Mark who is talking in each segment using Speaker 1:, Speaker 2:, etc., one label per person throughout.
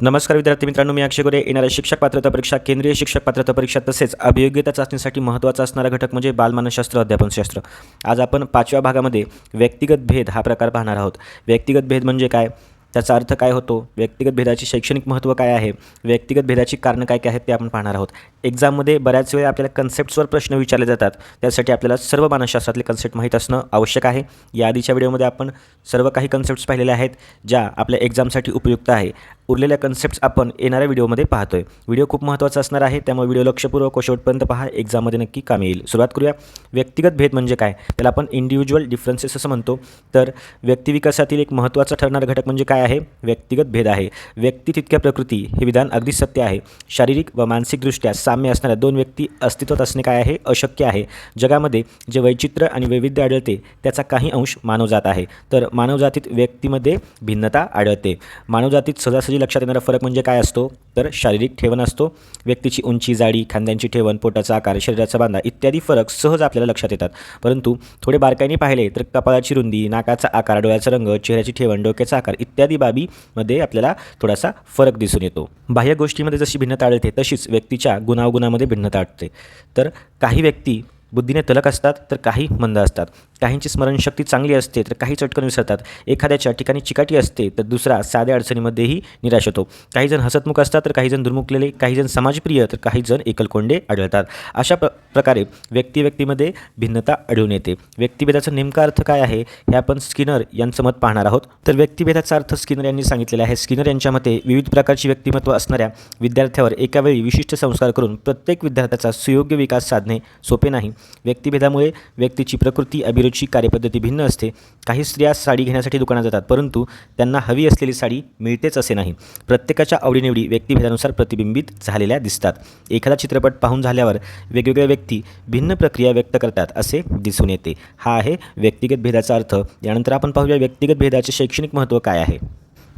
Speaker 1: नमस्कार विद्यार्थी मित्रांनो मी अक्षय गोरे. येणाऱ्या शिक्षक पात्रता परीक्षा केंद्रीय शिक्षक पात्रता परीक्षा तसेच अभियोग्यता चाचणीसाठी महत्त्वाचा असणारा घटक म्हणजे बालमानसशास्त्र अध्यापनशास्त्र आज आपण पाचव्या भागामध्ये व्यक्तिगत भेद हा प्रकार पाहणार आहोत. व्यक्तिगत भेद म्हणजे काय? त्याचा अर्थ काय होतो? व्यक्तिगत भेदाचे शैक्षणिक महत्त्व काय आहे? व्यक्तिगत भेदाची कारणं काय काय आहेत ते आपण पाहणार आहोत. एक्झाममध्ये बऱ्याच वेळा आपल्याला कन्सेप्ट्सवर प्रश्न विचारले जातात. त्यासाठी आपल्याला सर्व मानसशास्त्रातले कन्सेप्ट माहीत असणं आवश्यक आहे. या आधीच्या व्हिडिओमध्ये आपण सर्व काही कन्सेप्ट्स पाहिलेले आहेत ज्या आपल्या एक्झामसाठी उपयुक्त आहे. उरलेल्या कन्सेप्ट्स आपण येणाऱ्या व्हिडिओमध्ये पाहतोय. व्हिडिओ खूप महत्त्वाचा असणार आहे. त्यामुळे व्हिडिओ लक्षपूर्वक व शेवटपर्यंत पहा एक्झाममध्ये नक्की कामी येईल. सुरुवात करूया. व्यक्तिगत भेद म्हणजे काय? त्याला आपण इंडिव्हिज्युअल डिफरन्सेस असं म्हणतो. तर व्यक्तिविकासातील एक महत्त्वाचा ठरणारा घटक म्हणजे काय आहे व्यक्तिगत भेद आहे. व्यक्ती तितक्या प्रकृती हे विधान अगदी सत्य आहे. शारीरिक व मानसिकदृष्ट्या साम्य असणाऱ्या दोन व्यक्ती अस्तित्वात असणे काय आहे? अशक्य आहे. जगामध्ये जे वैचित्र्य आणि वैविध्य आढळते त्याचा काही अंश मानवजात आहे. तर मानवजातीत व्यक्तीमध्ये भिन्नता आढळते. मानवजातीत सहजासहजी लक्षात येणारा फरक म्हणजे काय असतो? तर शारीरिक ठेवण असतो. व्यक्तीची उंची जाडी खांद्यांची ठेवण पोटाचा आकार शरीराचा बांधा इत्यादी फरक सहज आपल्याला लक्षात येतात. परंतु थोडे बारकाईने पाहिले तर कपाळाची रुंदी नाकाचा आकार डोळ्याचा रंग चेहऱ्याची ठेवण डोक्याचा आकार इत्यादी बाबीमध्ये आपल्याला थोडासा फरक दिसून येतो. बाह्य गोष्टीमध्ये जशी भिन्नता आढळते तशीच व्यक्तीच्या गुणावगुणामध्ये भिन्नता आढळते. तर काही व्यक्ती बुद्धीने तलक असतात तर काही मंद असतात. काहींची स्मरणशक्ती चांगली असते तर काही चटकन विसरतात. एखाद्याच्या ठिकाणी चिकाटी असते तर दुसरा साध्या अडचणीमध्येही निराश होतो. काही जण हसतमुख असतात तर काही जण दुर्मुखलेले काही जण समाजप्रिय तर काही जण एकलकोंडे आढळतात. अशा प्र प्रकारे व्यक्ती व्यक्तीमध्ये भिन्नता आढळून येते. व्यक्तिभेदाचा नेमका अर्थ काय आहे हे आपण स्किनर यांचं मत पाहणार आहोत. तर व्यक्तिभेदाचा अर्थ स्किनर यांनी सांगितलेला आहे. स्किनर यांच्या मते विविध प्रकारची व्यक्तिमत्व असणाऱ्या विद्यार्थ्यावर एकावेळी विशिष्ट संस्कार करून प्रत्येक विद्यार्थ्याचा सुयोग्य विकास साधणे सोपे नाही. व्यक्तिभेदामुळे व्यक्तीची प्रकृती अभिरुची कार्यपद्धती भिन्न असते. काही स्त्रिया साडी घेण्यासाठी दुकानात जातात परंतु त्यांना हवी असलेली साडी मिळतेच असे नाही. प्रत्येकाच्या आवडीनिवडी व्यक्तिभेदानुसार प्रतिबिंबित झालेल्या दिसतात. एखादा चित्रपट पाहून झाल्यावर वेगवेगळ्या व्यक्ती भिन्न प्रक्रिया व्यक्त करतात असे दिसून येते. हा आहे व्यक्तिगत भेदाचा अर्थ. यानंतर आपण पाहूया व्यक्तिगत भेदाचे शैक्षणिक महत्त्व काय आहे.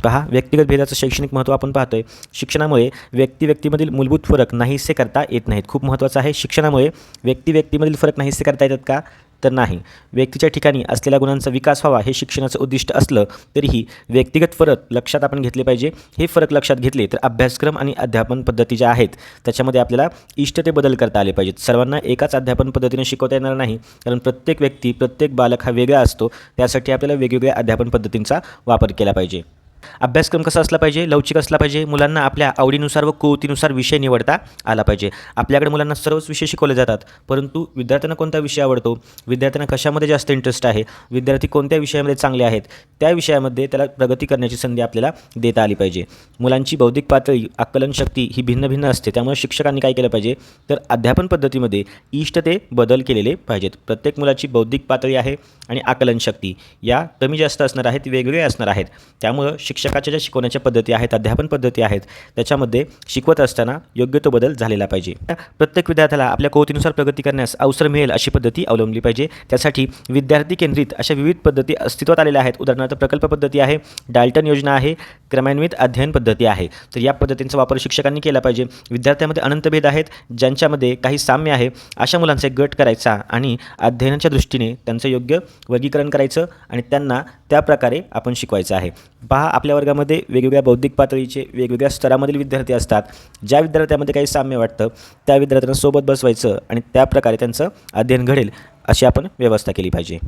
Speaker 1: पहा व्यक्तिगत भेदाचं शैक्षणिक महत्त्व आपण पाहतो आहे शिक्षणामुळे व्यक्ती व्यक्तीमधील मूलभूत फरक नाहीसे करता येत नाहीत. खूप महत्त्वाचं आहे शिक्षणामुळे व्यक्ती व्यक्तीमधील फरक नाहीसे करता येतात का? तर नाही. व्यक्तीच्या ठिकाणी असलेल्या गुणांचा विकास व्हावा हे शिक्षणाचं उद्दिष्ट असलं तरीही व्यक्तिगत फरक लक्षात आपण घेतले पाहिजे. हे फरक लक्षात घेतले तर अभ्यासक्रम आणि अध्यापन पद्धती ज्या आहेत त्याच्यामध्ये आपल्याला इष्ट ते बदल करता आले पाहिजेत. सर्वांना एकाच अध्यापन पद्धतीने शिकवता येणार नाही कारण प्रत्येक व्यक्ती प्रत्येक बालक हा वेगळा असतो. त्यासाठी आपल्याला वेगवेगळ्या अध्यापन पद्धतींचा वापर केला पाहिजे. अभ्यासक्रम कसा असला पाहिजे लवचिक असला पाहिजे मुलांना आपल्या आवडीनुसार व कुवतीनुसार विषय निवडता आला पाहिजे. आपल्याकडे मुलांना सर्वच विषय शिकवले जातात परंतु विद्यार्थ्यांना कोणता विषय आवडतो? विद्यार्थ्यांना कशामध्ये जास्त इंटरेस्ट आहे? विद्यार्थी कोणत्या विषयामध्ये चांगले आहेत? त्या विषयामध्ये त्याला प्रगती करण्याची संधी आपल्याला देता आली पाहिजे. मुलांची बौद्धिक पातळी आकलन शक्ती ही भिन्न भिन्न असते. त्यामुळे शिक्षकांनी काय केलं पाहिजे? तर अध्यापन पद्धतीमध्ये इष्ट ते बदल केलेले पाहिजेत. प्रत्येक मुलाची बौद्धिक पातळी आहे आणि आकलन शक्ती. या कमी जास्त असणार आहेत वेगवेगळे असणार आहेत. त्यामुळं शिक्षकाच्या ज्या शिकवण्याच्या पद्धती आहेत अध्यापन पद्धती आहेत त्याच्यामध्ये शिकवत असताना योग्य तो बदल झालेला पाहिजे. प्रत्येक विद्यार्थ्याला आपल्या कोवतीनुसार प्रगती करण्यास अवसर मिळेल अशी पद्धती अवलंबली पाहिजे. त्यासाठी विद्यार्थी केंद्रित अशा विविध पद्धती अस्तित्वात आलेल्या आहेत. उदाहरणार्थ प्रकल्प पद्धती आहे डाल्टन योजना आहे क्रमान्वित अध्ययन पद्धती आहे. तर या पद्धतींचा वापर शिक्षकांनी केला पाहिजे. विद्यार्थ्यांमध्ये अनंत भेद आहेत ज्यांच्यामध्ये काही साम्य आहे. अशा मुलांचे गट करायचा आणि अध्ययनाच्या दृष्टीने त्यांचं योग्य वर्गीकरण करायचं आणि त्यांना त्या प्रकारे आपण शिकवायचं आहे. पहा आपल्या वर्गामध्ये वेगवेगळ्या बौद्धिक पातळीचे वेगवेगळ्या स्तरामधील विद्यार्थी असतात. ज्या विद्यार्थ्यामध्ये काही साम्य वाटतं त्या विद्यार्थ्यांना सोबत बसवायचं आणि त्याप्रकारे त्यांचं अध्ययन घडेल अशी आपण व्यवस्था केली पाहिजे.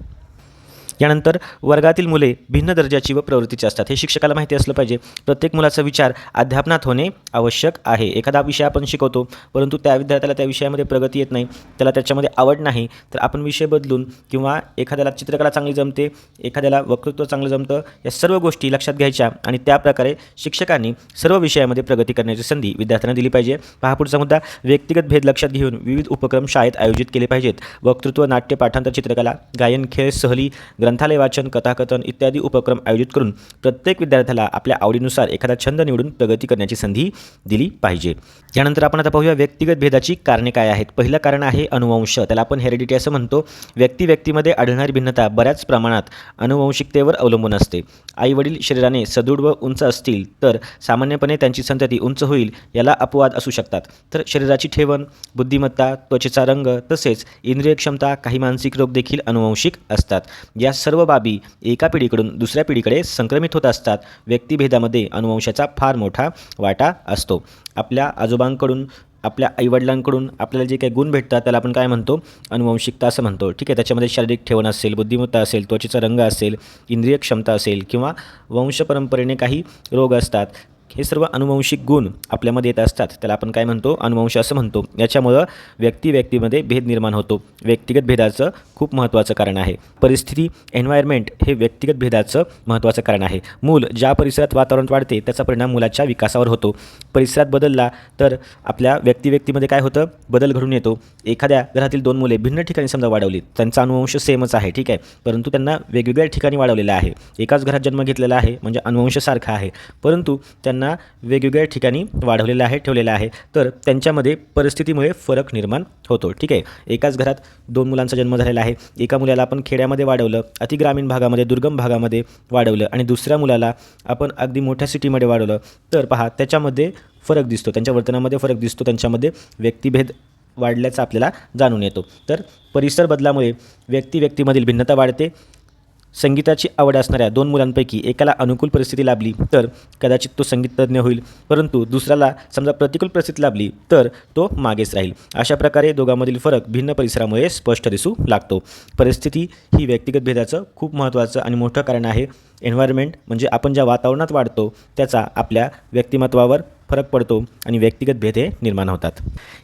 Speaker 1: यानंतर वर्गातील मुले भिन्न दर्जाची व प्रवृत्तीची असतात. हे शिक्षकाला माहिती असलं पाहिजे. प्रत्येक मुलाचा विचार अध्यापनात होणे आवश्यक आहे. एखादा विषय आपण शिकवतो परंतु त्या विद्यार्थ्याला त्या विषयामध्ये प्रगती येत नाही त्याला त्याच्यामध्ये आवड नाही तर आपण विषय बदलून किंवा एखाद्याला चित्रकला चांगली जमते एखाद्याला वक्तृत्व चांगलं जमतं या सर्व गोष्टी लक्षात घ्यायच्या आणि त्याप्रकारे शिक्षकांनी सर्व विषयामध्ये प्रगती करण्याची संधी विद्यार्थ्यांना दिली पाहिजे. पहा पुढचा मुद्दा. व्यक्तिगत भेद लक्षात घेऊन विविध उपक्रम शाळेत आयोजित केले पाहिजेत. वक्तृत्व नाट्य पाठांतर चित्रकला गायन खेळ सहली ग्रंथालय वाचन कथाकथन इत्यादी उपक्रम आयोजित करून प्रत्येक विद्यार्थ्याला आपल्या आवडीनुसार एखादा छंद निवडून प्रगती करण्याची संधी दिली पाहिजे. यानंतर आपण आता पाहूया व्यक्तिगत भेदाची कारणे काय आहेत. पहिलं कारण आहे अनुवंश. त्याला आपण हेरिडिटी असं म्हणतो. व्यक्ती व्यक्तीमध्ये आढळणारी भिन्नता बऱ्याच प्रमाणात अनुवंशिकतेवर अवलंबून असते. आई वडील शरीराने सदृढ व उंच असतील तर सामान्यपणे त्यांची संतती उंच होईल याला अपवाद असू शकतात. तर शरीराची ठेवण बुद्धिमत्ता त्वचेचा रंग तसेच इंद्रिय क्षमता काही मानसिक रोग देखील अनुवंशिक असतात. या सर्व बाबी एका पिढीकडून दुसऱ्या पिढीकडे संक्रमित होत असतात. व्यक्तिभेदामध्ये अनुवंशाचा फार मोठा वाटा असतो. आपल्या आजोबांकडून आपल्या आईवडिलांकडून आपल्याला जे काही गुण भेटतात त्याला आपण काय म्हणतो? अनुवंशिकता असं म्हणतो. ठीक आहे त्याच्यामध्ये शारीरिक ठेवण असेल बुद्धिमत्ता असेल त्वचेचा रंग असेल इंद्रिय क्षमता असेल किंवा वंशपरंपरेने काही रोग असतात हे सर्व अनुवंशिक गुण आपल्यामध्ये येत असतात. त्याला आपण काय म्हणतो? अनुवंश असं म्हणतो. याच्यामुळं व्यक्ती व्यक्तीमध्ये भेद निर्माण होतो. व्यक्तिगत भेदाचं खूप महत्त्वाचं कारण आहे. परिस्थिती एन्व्हायरमेंट हे व्यक्तिगत भेदाचं महत्त्वाचं कारण आहे. मूल ज्या परिसरात वातावरण वाढते त्याचा परिणाम मुलाच्या विकासावर होतो. परिसरात बदलला तर आपल्या व्यक्ती व्यक्तीमध्ये काय होतं? बदल घडून येतो. एखाद्या घरातील दोन मुले भिन्न ठिकाणी समजा वाढवली त्यांचा अनुवंश सेमच आहे ठीक आहे. परंतु त्यांना वेगवेगळ्या ठिकाणी वाढवलेला आहे. एकाच घरात जन्म घेतलेला आहे म्हणजे अनुवंश सारखा आहे. परंतु त्यांना वेगवेगळ्या ठिकाणी वाढवलेलं आहे ठेवलेलं आहे. तर त्यांच्यामध्ये परिस्थितीमुळे फरक निर्माण होतो. ठीक आहे? एकाच घरात दोन मुलांचा जन्म झालेला आहे. एका मुलाला आपण खेड्यामध्ये वाढवलं अतिग्रामीण भागामध्ये दुर्गम भागामध्ये वाढवलं आणि दुसऱ्या मुलाला आपण अगदी मोठ्या सिटीमध्ये वाढवलं. तर पहा त्याच्यामध्ये फरक दिसतो. त्यांच्या वर्तनामध्ये फरक दिसतो. त्यांच्यामध्ये व्यक्तिभेद वाढल्याचा आपल्याला जाणून येतो. तर परिसर बदलामुळे व्यक्ती व्यक्तीमधील भिन्नता वाढते. संगीताची आवड असणाऱ्या दोन मुलांपैकी एकाला अनुकूल परिस्थिती लाभली तर कदाचित तो संगीततज्ञ होईल. परंतु दुसऱ्याला समजा प्रतिकूल परिस्थिती लाभली तर तो मागेच राहील. अशा प्रकारे दोघांमधील फरक भिन्न परिसरामुळे स्पष्ट दिसू लागतो. परिस्थिती ही व्यक्तिगत भेदाचं खूप महत्त्वाचं आणि मोठं कारण आहे. एन्व्हायरमेंट म्हणजे आपण ज्या वातावरणात वाढतो त्याचा आपल्या व्यक्तिमत्वावर फरक पडतो आणि व्यक्तिगत भेद हे निर्माण होतात.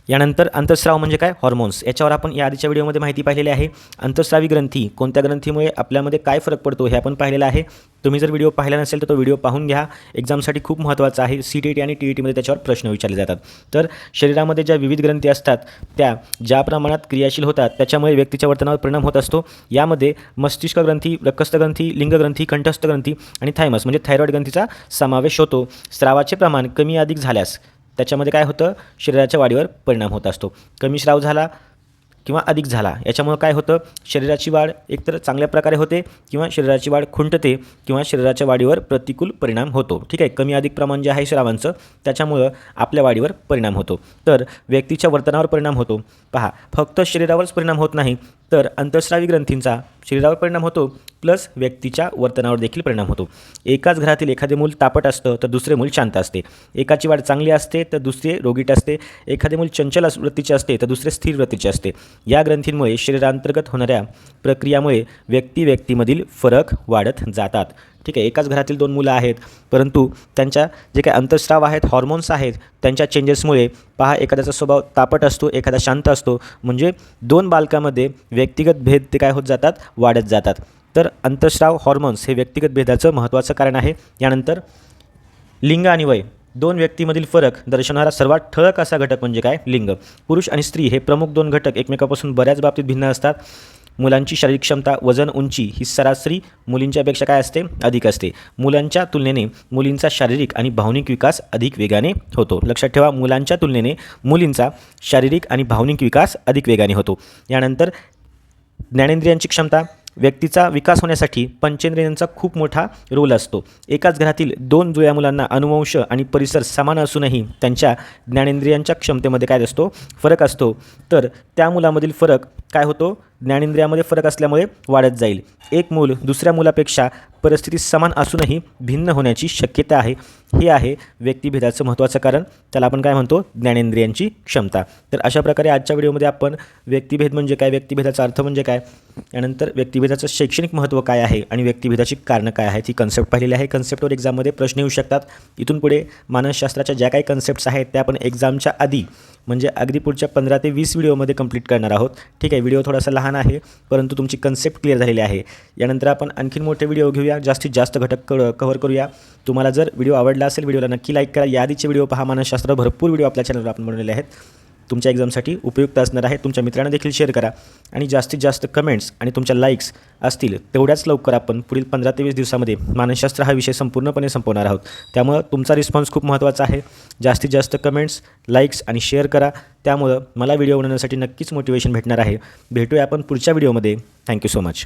Speaker 1: यानंतर अंतस्राव म्हणजे काय? हॉर्मोन्स याच्यावर आपण या आधीच्या व्हिडिओमध्ये माहिती पाहिलेली आहे. अंतस्रावी ग्रंथी कोणत्या ग्रंथीमुळे आपल्यामध्ये काय फरक पडतो हे आपण पाहिलेलं आहे. तुम्ही जर व्हिडिओ पाहिला नसेल तर तो व्हिडिओ पाहून घ्या. एक्झामसाठी खूप महत्त्वाचा आहे. सी टी टी आणि टी ई टीमध्ये त्याच्यावर प्रश्न विचारले जातात. तर शरीरामध्ये ज्या विविध ग्रंथी असतात त्या ज्या प्रमाणात क्रियाशील होतात त्याच्यामुळे व्यक्तीच्या वर्तनावर परिणाम होत असतो. यामध्ये मस्तिष्क ग्रंथी रक्तस्थ ग्रंथी लिंगग्रंथी कंठस्थ ग्रंथी आणि थायमस म्हणजे थायरॉइड ग्रंथीचा समावेश होतो. स्रावाचे प्रमाण कमी अधिक झाल्यास त्याच्यामध्ये काय होतं? शरीराच्या वाढीवर परिणाम होत असतो. कमी स्राव झाला किंवा अधिक झाला. याच्यामुळं काय होतं? शरीराची वाढ एकतर चांगल्या प्रकारे होते किंवा शरीराची वाढ खुंटते किंवा शरीराच्या वाढीवर प्रतिकूल परिणाम होतो. ठीक आहे? कमी अधिक प्रमाण जे आहे श्रावांचं त्याच्यामुळं आपल्या वाढीवर परिणाम होतो. तर व्यक्तीच्या वर्तनावर परिणाम होतो. पहा फक्त शरीरावरच परिणाम होत नाही तर अंतस्रावी ग्रंथींचा शरीरावर परिणाम होतो प्लस व्यक्तीच्या वर्तनावर देखील परिणाम होतो. एकाच घरातील एखादे मूल तापट असतं तर दुसरे मूल शांत असते. एकाची वाढ चांगली असते तर दुसरे रोगीट असते. एखादे मूल चंचल वृत्तीचे असते तर दुसरे स्थिर वृत्तीचे असते. या ग्रंथींमुळे शरीरांतर्गत होणाऱ्या प्रक्रियामुळे व्यक्ती व्यक्तीमधील फरक वाढत जातात. ठीक आहे एकाच घरातील दोन मुलं आहेत परंतु त्यांच्या जे काही अंतस्राव आहेत हॉर्मोन्स आहेत त्यांच्या चेंजेसमुळे पहा एखाद्याचा स्वभाव तापट असतो एखादा शांत असतो म्हणजे दोन बालकामध्ये व्यक्तिगत भेद ते काय होत जातात? वाढत जातात. तर अंतस्राव हॉर्मोन्स हे व्यक्तिगत भेदाचं महत्त्वाचं कारण आहे. यानंतर लिंग आणि वय दोन व्यक्तीमधील फरक दर्शवणारा सर्वात ठळक असा घटक म्हणजे काय? लिंग. पुरुष आणि स्त्री हे प्रमुख दोन घटक एकमेकापासून बऱ्याच बाबतीत भिन्न असतात. मुलांची शारीरिक क्षमता वजन उंची ही सरासरी मुलींच्यापेक्षा काय असते? अधिक असते. मुलांच्या तुलनेने मुलींचा शारीरिक आणि भावनिक विकास अधिक वेगाने होतो. लक्षात ठेवा मुलांच्या तुलनेने मुलींचा शारीरिक आणि भावनिक विकास अधिक वेगाने होतो. यानंतर ज्ञानेंद्रियांची क्षमता व्यक्तीचा विकास होण्यासाठी पंचेंद्रियांचा खूप मोठा रोल असतो. एकाच घरातील दोन जुळ्या मुलांना अनुवंश आणि परिसर समान असूनही त्यांच्या ज्ञानेंद्रियांच्या क्षमतेमध्ये काय असतो? फरक असतो. तर त्या मुलामधील फरक काय होतो? ज्ञानेंद्रियामध्ये फरक असल्यामुळे वाढत जाईल. एक मूल दुसऱ्या मुलापेक्षा परिस्थिती समान असूनही भिन्न होण्याची शक्यता आहे. हे आहे व्यक्तिभेदाचं महत्त्वाचं कारण. त्याला आपण काय म्हणतो? ज्ञानेंद्रियांची क्षमता. तर अशा प्रकारे आजच्या व्हिडिओमध्ये आपण व्यक्तिभेद म्हणजे काय? व्यक्तिभेदाचा अर्थ म्हणजे काय? यानंतर व्यक्तिभेदाचं शैक्षणिक महत्त्व काय आहे आणि व्यक्तिभेदाची कारणं काय आहेत? ही कन्सेप्ट पाहिलेली आहे. कन्सेप्टवर एक्झाममध्ये प्रश्न येऊ शकतात. इथून पुढे मानसशास्त्राच्या ज्या काही कन्सेप्ट्स आहेत त्या आपण एक्झामच्या आधी म्हणजे अगदी पुढच्या पंधरा ते वीस व्हिडिओमध्ये कंप्लीट करणार आहोत. ठीक आहे व्हिडिओ थोडासा लहान आहे परंतु तुमची कन्सेप्ट क्लिअर झालेली आहे. यानंतर आपण आणखीन मोठे व्हिडिओ घेऊया जास्तीत जास्त घटक क कव्हर करूया. तुम्हाला जर व्हिडिओ आवडला असेल व्हिडिओला नक्की लाईक करा. या आधीचे व्हिडिओ पहा मानसशास्त्र भरपूर व्हिडिओ आपल्या चॅनलवर आपण बनवलेले आहेत. तुमच्या एक्झामसाठी उपयुक्त असणार आहे. तुमच्या मित्रांना देखील शेअर करा. आणि जास्तीत जास्त कमेंट्स आणि तुमच्या लाईक्स असतील तेवढ्याच लवकर आपण पुढील पंधरा ते वीस दिवसामध्ये मानसशास्त्र हा विषय संपूर्णपणे संपवणार आहोत. त्यामुळं तुमचा रिस्पॉन्स खूप महत्त्वाचा आहे. जास्तीत जास्त कमेंट्स लाईक्स आणि शेअर करा. त्यामुळं मला व्हिडिओ बनवण्यासाठी नक्कीच मोटिवेशन भेटणार आहे. भेटूया आपण पुढच्या व्हिडिओमध्ये थँक्यू सो मच